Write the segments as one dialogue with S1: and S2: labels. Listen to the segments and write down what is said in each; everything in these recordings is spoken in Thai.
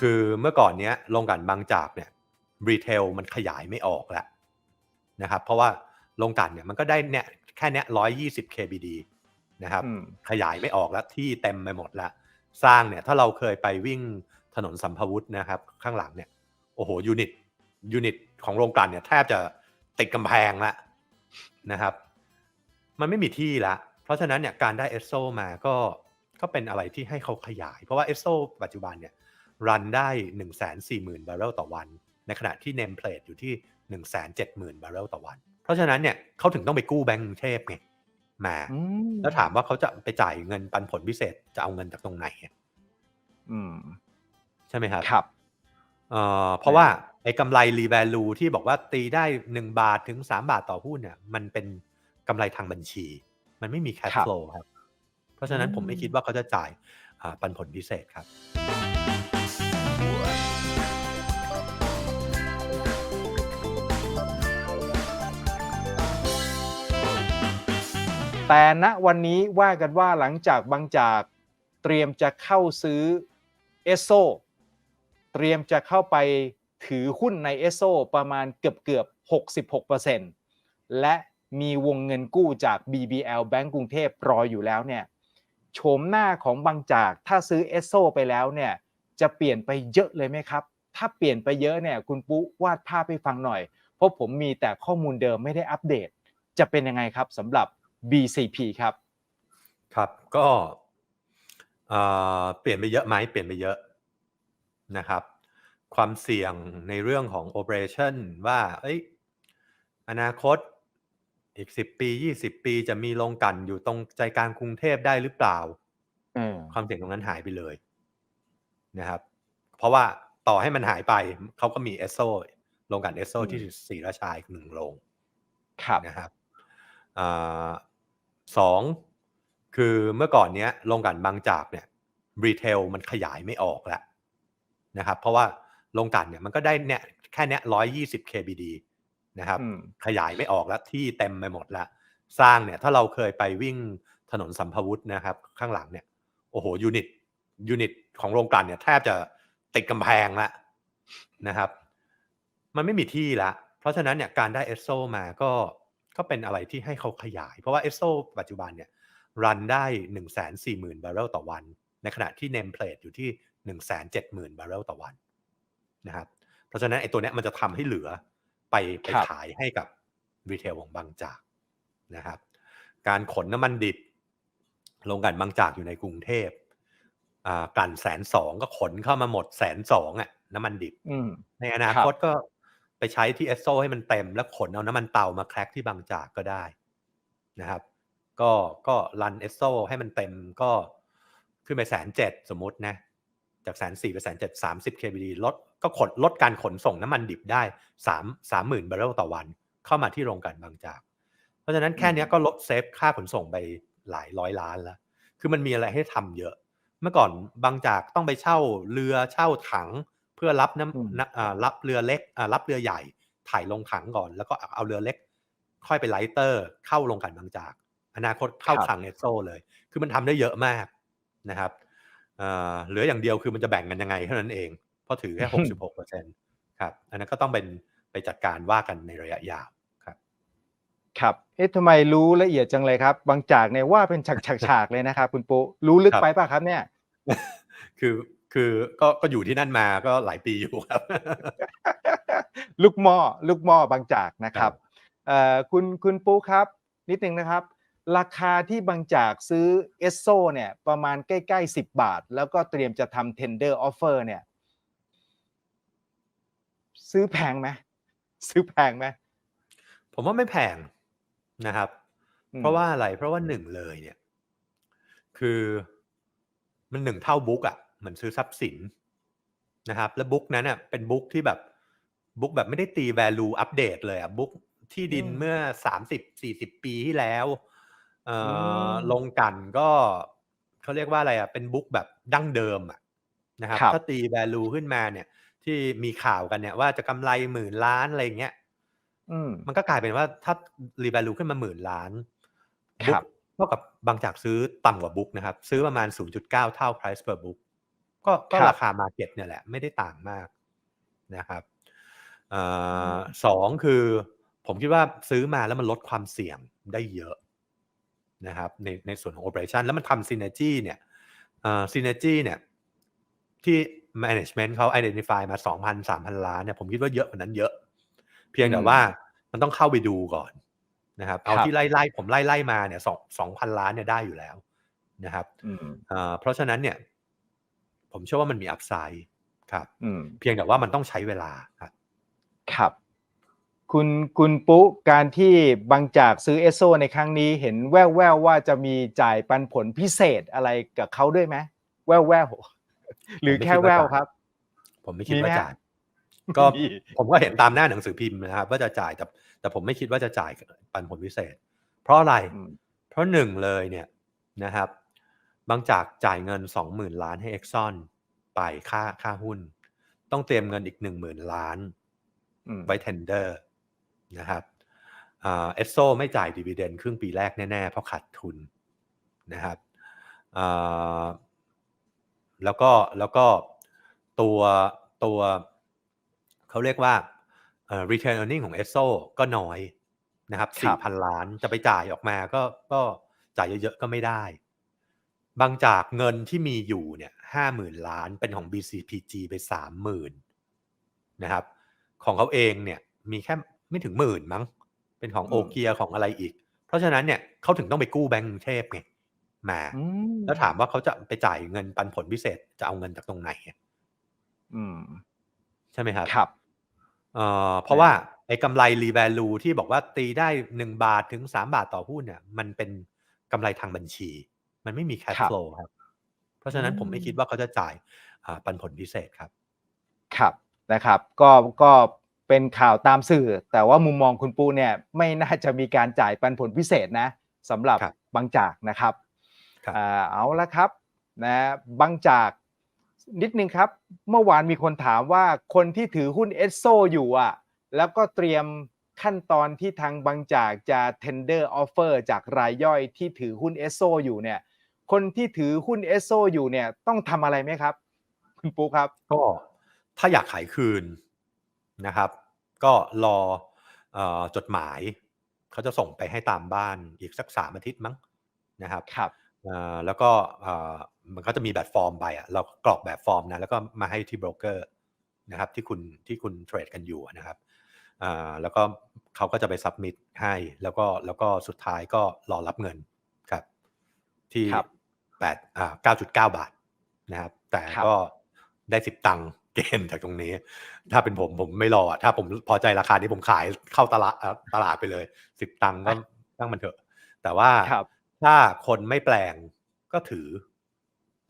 S1: คือเมื่อก่อนเนี้ยโรงกลั่นบางจากเนี่ยรีเทลมันขยายไม่ออกแล้วนะครับเพราะว่าโรงกลั่นเนี่ยมันก็ได้เนี่ยแค่เนี้ยร้อยยี่สิบ kbd นะครับ
S2: อืม
S1: ขยายไม่ออกแล้วที่เต็มไปหมดแล้วสร้างเนี่ยถ้าเราเคยไปวิ่งถนนสัมภวุฒินะครับข้างหลังเนี่ยโอ้โหยูนิตยูนิตของโรงกลั่นเนี่ยแทบจะติดกำแพงแล้วนะครับ มันไม่มีที่ละ เพราะฉะนั้นเนี่ยการได้เอสโซมาก็ก็เป็นอะไรที่ให้เขาขยาย เพราะว่าเอสโซปัจจุบันเนี่ย รันได้ 1 4 0 0 0 0 บาร์เรลต่อวัน ในขณะที่เนมเพลตอยู่ที่ 1 7 0 0 0 0 บาร์เรลต่อวัน เพราะฉะนั้นเนี่ยเขาถึงต้องไปกู้แบงก์กรุงเทพไงมา
S2: อืม
S1: แล้วถามว่าเขาจะไปจ่ายเงินปันผลพิเศษจะเอาเงินจากตรงไหนอะ
S2: อืม
S1: ใช่ไหมครับ
S2: ครับ
S1: เอ่อเพราะว่าไอ้กำไรรีแวลูที่บอกว่าตีได้ 1 บาทถึง 3 บาทต่อหุ้นเนี่ย มันเป็นกำไรทางบัญชี มันไม่มีแคช
S2: ครับ
S1: ฟลูครับ เพราะฉะนั้น
S2: อืม
S1: ผมไม่คิดว่าเขาจะจ่ายอ่าปันผลพิเศษครับ
S2: แต่ณวันนี้ว่ากันว่าหลังจากบางจากเตรียมจะเข้าซื้อเอสโซเตรียมจะเข้าไปถือหุ้นในเอสโซประมาณเกือบเกือบ66%และมีวงเงินกู้จาก BBL แบงก์กรุงเทพรออยู่แล้วเนี่ยโฉมหน้าของบางจากถ้าซื้อเอสโซไปแล้วเนี่ยจะเปลี่ยนไปเยอะเลยไหมครับ ถ้าเปลี่ยนไปเยอะเนี่ยคุณปุ๊วาดภาพให้ฟังหน่อย เพราะผมมีแต่ข้อมูลเดิมไม่ได้อัปเดต จะเป็นยังไงครับสำหรับ BCP ครับ
S1: ครับก็เอ่อเปลี่ยนไปเยอะไหมเปลี่ยนไปเยอะนะครับความเสี่ยงในเรื่องของ operation ว่าเอ้ยอนาคตอีก 10 ปี 20 ปีจะมีโรงกลั่นอยู่ตรงใจกลางกรุงเทพได้หรือเปล่า
S2: เออ
S1: ความเสี่ยงตรงนั้นหายไปเลยนะครับ เพราะว่าต่อให้มันหายไปเขาก็มีเอสโซโรงกลั่นเอสโซ
S2: อืม
S1: ที่ศรีราชาอีกหนึ่งโรง
S2: ครับ
S1: นะครับ อ่าสองคือเมื่อก่อนเนี้ยโรงกลั่นบางจากเนี่ยรีเทลมันขยายไม่ออกแล้วนะครับ เพราะว่าโรงกลั่นเนี่ยมันก็ได้เนี่ยแค่เนี้ยร้อยยี่สิบ kbd นะครับ
S2: อืม
S1: ขยายไม่ออกแล้วที่เต็มไปหมดแล้ว สร้างเนี่ยถ้าเราเคยไปวิ่งถนนสัมภวุฒินะครับ ข้างหลังเนี่ยโอ้โหยูนิตยูนิตของโรงกลั่นเนี่ยแทบจะติดกำแพงแล้วนะครับ มันไม่มีที่ละ เพราะฉะนั้นเนี่ยการได้เอสโซมาก็ ก็เป็นอะไรที่ให้เขาขยาย เพราะว่าเอสโซปัจจุบันเนี่ยรันได้ 1 4 0 0 0 0 บาร์เรลต่อวัน ในขณะที่เนมเพลตอยู่ที่ 1 7 0 0 0 0 บาร์เรลต่อวันนะครับเพราะฉะนั้นไอ้ตัวเนี้ยมันจะทำให้เหลือไปไป
S2: ครับ
S1: ขายให้กับรีเทลของบางจากนะครับ การขนน้ำมันดิบโรงกลั่นบางจากอยู่ในกรุงเทพอ่ากลั่นแสนสองก็ขนเข้ามาหมดแสนสองอะน้ำมันดิบ
S2: อืม
S1: ในอนา
S2: ครับ
S1: คตก็ ไปใช้ที่เอสโซให้มันเต็ม แล้วขนเอาน้ำมันเตามาแคร็กที่บางจากก็ได้นะครับก็ก็รันเอสโซให้มันเต็มก็ขึ้นไปแสนเจ็ดสมมตินะจากแสนสี่ไปแสนเจ็ดสามสิบ kbd ลดก็ขนลดการขนส่งน้ำมันดิบได้สามสามหมื่นบาร์เรลต่อวัน เข้ามาที่โรงกลั่นบางจาก เพราะฉะนั้นแค่เนี้ยก็ลดเซฟค่าขนส่งไปหลายร้อยล้านแล้ว คือมันมีอะไรให้ทำเยอะ เมื่อก่อนบางจากต้องไปเช่าเรือเช่าถังเพื่อรับ
S2: อืม
S1: น้ำนะอ่ารับเรือเล็กอ่ารับเรือใหญ่ถ่ายลงถังก่อน แล้วก็เอาเรือเล็ก ค่อยไปไลเตอร์ เข้าลงกลั่นบางจาก อนาคตเข้า
S2: ครับ
S1: คลังเอสโซเลย คือมันทำได้เยอะมากนะครับเอ่อเหลืออย่างเดียวคือมันจะแบ่งกันยังไงเท่านั้นเอง เพราะถือแค่หกสิบหกเปอร์เซ็นต์ครับอันนั้นก็ต้องเป็นไปจัดการว่ากันในระยะยาวครับ
S2: ครับ เอ๊ะทำไมรู้ละเอียดจังเลยครับ บางจากเนี่ยว่าเป็นฉากๆเลยนะครับคุณปุ๊รู้ลึก
S1: ครับ
S2: ไปป่ะครับเนี่ย
S1: คือ คือก็ก็อยู่ที่นั่นมาก็หลายปีอยู่ครับ
S2: ลูกหม้อลูกหม้อบางจากนะค
S1: ครั
S2: รับบเอ่อคุณคุณปุ๊ครับ นิดนึงนะครับ ราคาที่บางจากซื้อเอสโซเนี่ยประมาณใกล้ๆ 10 บาท แล้วก็เตรียมจะทำ tender offer เนี่ย ซื้อแพงไหมซื้อแพงไหม
S1: ผมว่าไม่แพงนะครับ
S2: อืม
S1: เพราะว่าอะไรเพราะว่าหนึ่งเลยเนี่ย คือมันหนึ่งเท่าบุ๊กอะ เหมือนซื้อทรัพย์สินนะครับแล้วบุ๊กนั้นอะเป็นบุ๊กที่แบบบุ๊กแบบไม่ได้ตี value อัปเดตเลยอะบุ๊กที่ดิน
S2: อืม
S1: เมื่อสามสิบสี่สิบปีที่แล้วเอ่ออ
S2: ม
S1: ลงกันก็เขาเรียกว่าอะไรอะเป็นบุ๊กแบบดั้งเดิมอะนะครับ
S2: ครับ
S1: ถ้าตี value ขึ้นมาเนี่ย ที่มีข่าวกันเนี่ย ว่าจะกำไรหมื่นล้านอะไรอย่างเงี้ย
S2: อืม
S1: มันก็กลายเป็นว่าถ้ารี v a ลูขึ้นมาหมื่นล้าน
S2: ครับ
S1: บุ๊กเท่ากับบางจากซื้อต่ำกว่าบุ๊กนะครับ ซื้อประมาณ 0.9 เท่า price per book ก็ก็
S2: ครับ
S1: ราคามาเก็ตเนี่ยแหละไม่ได้ต่างมากนะครับเอ่อสองคือผมคิดว่าซื้อมาแล้วมันลดความเสี่ยงได้เยอะนะครับในในส่วนของ operation แล้วมันทำ synergy เนี่ยเอ่อ synergy เนี่ยที่ management เขา identify มา 2,000 3,000 ล้านเนี่ยผมคิดว่าเยอะกว่านั้นเยอะ เพียงแต่
S2: อืม
S1: ว่ามันต้องเข้าไปดูก่อนนะครับ เอา
S2: ครับ
S1: ที่ไล่ไล่ผมไล่ไล่มาเนี่ยสองสองพันล้านเนี่ยได้อยู่แล้วนะครับ
S2: อืม
S1: เอ่อเพราะฉะนั้นเนี่ย ผมเชื่อว่ามันมีอัพไซด์ครับ
S2: อืม
S1: เพียงแต่ว่ามันต้องใช้เวลาครับ
S2: ครับคุณคุณปุ๊การที่บางจากซื้อเอสโซในครั้งนี้เห็นแว่วๆวว่าจะมีจ่ายปันผลพิเศษอะไรกับเขาด้วยไหมแว่วๆวหรือแค่แว่วครับ
S1: ผมไม่คิด
S2: มีไหม
S1: ว่า
S2: ฮะ
S1: จ่ายก็
S2: มี
S1: ผมก็เห็นตามหน้าหนังสือพิมพ์นะครับ ว่าจะจ่ายแต่แต่ผมไม่คิดว่าจะจ่ายปันผลพิเศษ เพราะอะไร
S2: อืม
S1: เพราะหนึ่งเลยเนี่ยนะครับ บางจากจ่ายเงินสองหมื่นล้านให้ Exxon ไปค่าค่าหุ้น ต้องเตรียมเงินอีกหนึ่งหมื่นล้าน
S2: อืม
S1: ไว้ tender นะครับเอสโซไม่จ่ายดีเวเดนครึ่งปีแรกแน่ ๆ เพราะขาดทุนนะครับอ่าแล้วก็แล้วก็ตัวตัวเขาเรียกว่าเอ่อ return earning ของ e s s o ก็น้อยนะครับ
S2: ครับ
S1: 4,000 ล้านจะไปจ่ายออกมาก็ก็จ่ายเยอะ ๆ ก็ไม่ได้ บางจากเงินที่มีอยู่เนี่ย50,000ล้านเป็นของ BCPG ไป30,000นะครับ ของเขาเองเนี่ยมีแค่ไม่ถึงหมื่นมั้ง เป็นของ
S2: อืม
S1: โอเกียของอะไรอีก เพราะฉะนั้นเนี่ยเขาถึงต้องไปกู้แบงก์กรุงเทพไงมา
S2: อืม
S1: แล้วถามว่าเขาจะไปจ่ายเงินปันผลพิเศษจะเอาเงินจากตรงไหน
S2: อืม
S1: ใช่ไหมครับ
S2: ครับ
S1: เอ่อเพราะว่าไอ้กำไรรี v a ลูที่บอกว่าตีได้หนึ่งบาทถึงสามบาทต่อหุ้นเนี่ย มันเป็นกำไรทางบัญชี มันไม่มี cash
S2: ครับ
S1: flow ครับ เพราะฉะนั้น
S2: อืม
S1: ผมไม่คิดว่าเขาจะจ่ายอ่าปันผลพิเศษครับ
S2: ครับนะครับ ก็ก็เป็นข่าวตามสื่อ แต่ว่ามุมมองคุณปูเนี่ยไม่น่าจะมีการจ่ายปันผลพิเศษนะสำหรับ
S1: ครับ
S2: บางจากนะครับ
S1: ครับ
S2: อ่าเอาละครับนะบางจากนิดนึงครับ เมื่อวานมีคนถามว่าคนที่ถือหุ้นเอสโซอยู่อะ แล้วก็เตรียมขั้นตอนที่ทางบางจากจะ tender offer จากรายย่อยที่ถือหุ้นเอสโซอยู่เนี่ย คนที่ถือหุ้นเอสโซอยู่เนี่ยต้องทำอะไรไหมครับ คุณปูครับ
S1: ก็ถ้าอยากขายคืนนะครับ ก็รอเออจดหมาย เขาจะส่งไปให้ตามบ้านอีกสักสามอาทิตย์มั้งนะครับ
S2: ครับ
S1: เอ่อแล้วก็เอ่อมันก็จะมีแบบฟอร์มไปอะเรากรอกแบบฟอร์มนะแล้วก็มาให้ที่โบรกเกอร์นะครับ ที่คุณที่คุณเทรดกันอยู่นะครับอ่าแล้วก็เขาก็จะไปซับมิทให้ แล้วก็แล้วก็สุดท้ายก็รอรับเงินครับ ที่
S2: ครับ
S1: แปดอ่าเก้าจุดเก้าบาทนะครับ แต่
S2: ครับ
S1: ก็ได้สิบตังค์เกมจากตรงนี้ ถ้าเป็นผมผมไม่รออะถ้าผมพอใจราคานี้ผมขายเข้าตลาดเอ่อตลาดไปเลยสิบตังค์ก็ตั้งมันเถอะ แต่ว่า
S2: ครับ
S1: ถ้าคนไม่แปลงก็ถือ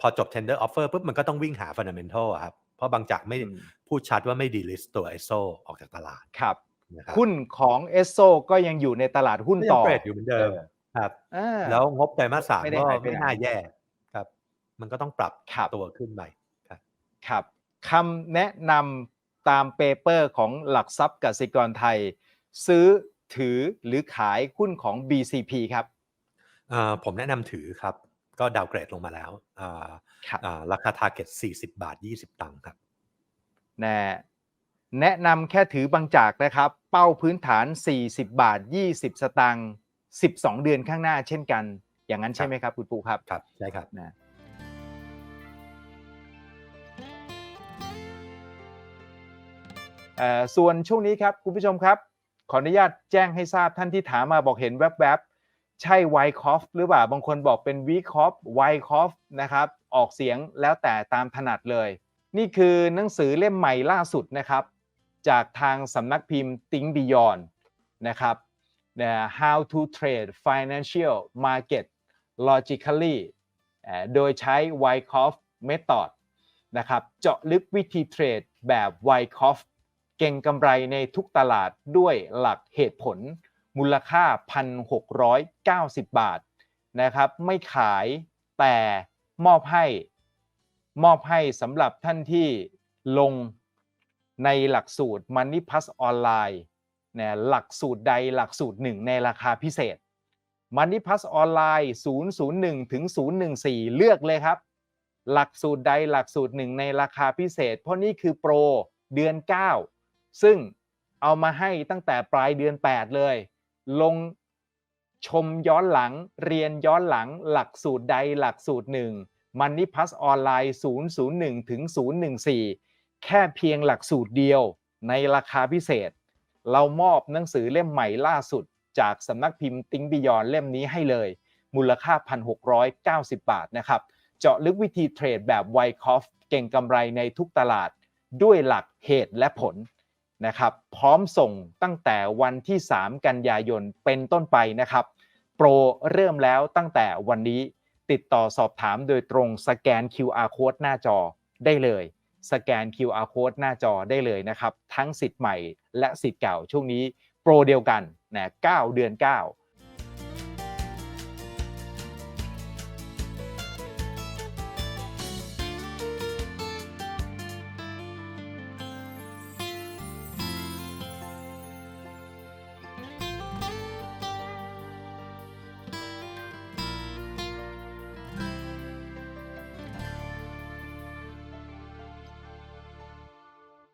S1: พอจบ tender offer ปุ๊บมันก็ต้องวิ่งหา fundamental อะครับ เพราะบางจากไม่
S2: อืม
S1: พูดชัดว่าไม่ delist ตัว ISO ออกจากตลาด
S2: ครับ
S1: นะครับ
S2: หุ้นของเอสโซก็ยังอยู่ในตลาดหุ้น
S1: ก็ยั
S2: ต่
S1: ง
S2: อ
S1: เทรดอยู่เหมือนเดิมครับ
S2: เออ
S1: แล้วงบไตรมาสสาม
S2: ไม่ได้
S1: ก็
S2: หายไป
S1: ไม่
S2: ไหน
S1: น่าแย่ครับ มันก็ต้องปรับ
S2: ครับ
S1: ตัวขึ้นไป
S2: ครับคำแนะนำตามเปเปอร์ของหลักทรัพย์กสิกรไทย ซื้อถือหรือขายหุ้นของ BCP ครับ
S1: เอ่อผมแนะนำถือครับ ก็ดาวเกรดลงมาแล้วอ่า
S2: ครับ
S1: อ่าราคา target 40 บาท 20 ตังค์ครับ
S2: แนะแนะนำแค่ถือบางจากนะครับ เป้าพื้นฐาน 40 บาท 20 สตางค์12 เดือนข้างหน้าเช่นกัน อย่างนั้นใช่ไหมครับ คุณปูครับ
S1: ครับ ใช่ครับ
S2: นะ ส่วนช่วงนี้ครับคุณผู้ชมครับ ขออนุญาตแจ้งให้ทราบท่านที่ถามมาบอกเห็นแวบๆ ใช่ไวคอฟหรือเปล่า บางคนบอกเป็นวีคอฟไวคอฟนะครับ ออกเสียงแล้วแต่ตามถนัดเลย นี่คือหนังสือเล่มใหม่ล่าสุดนะครับ จากทางสำนักพิมพ์ Think Beyond นะครับ How to Trade Financial Market Logically โดยใช้ Wyckoff Method นะครับ เจาะลึกวิธีเทรดแบบ Wyckoff เก่งกำไรในทุกตลาดด้วยหลักเหตุผล มูลค่า 1,690 บาทนะครับ ไม่ขายแต่มอบให้มอบให้สำหรับท่านที่ลงในหลักสูตร Money Plus ออนไลน์นะหลักสูตรใดหลักสูตรหนึ่งในราคาพิเศษ Money Plus ออนไลน์001 ถึง 014 เลือกเลยครับ หลักสูตรใดหลักสูตรหนึ่งในราคาพิเศษ เพราะนี่คือโปรเดือน 9 ซึ่งเอามาให้ตั้งแต่ปลายเดือน 8 เลย ลงชมย้อนหลังเรียนย้อนหลังหลักสูตรใดหลักสูตรหนึ่งมันนี่พัสออนไลน์ 001 ถึง 014 แค่เพียงหลักสูตรเดียวในราคาพิเศษ เรามอบหนังสือเล่มใหม่ล่าสุด จากสำนักพิมพ์ติ้งบิยอนเล่มนี้ให้เลย มูลค่า 1,690 บาทนะครับ เจาะลึกวิธีเทรดแบบไวคอฟเก่งกำไรในทุกตลาด ด้วยหลักเหตุและผล นะครับพร้อมส่งตั้งแต่วันที่ 3 กันยายนเป็นต้นไปนะครับ โปรเริ่มแล้วตั้งแต่วันนี้ติดต่อสอบถามโดยตรงสแกน QR code หน้าจอได้เลย สแกน QR code หน้าจอได้เลยนะครับ ทั้งสิทธิ์ใหม่และสิทธิ์เก่าช่วงนี้โปรเดียวกันนะ9เดือน 9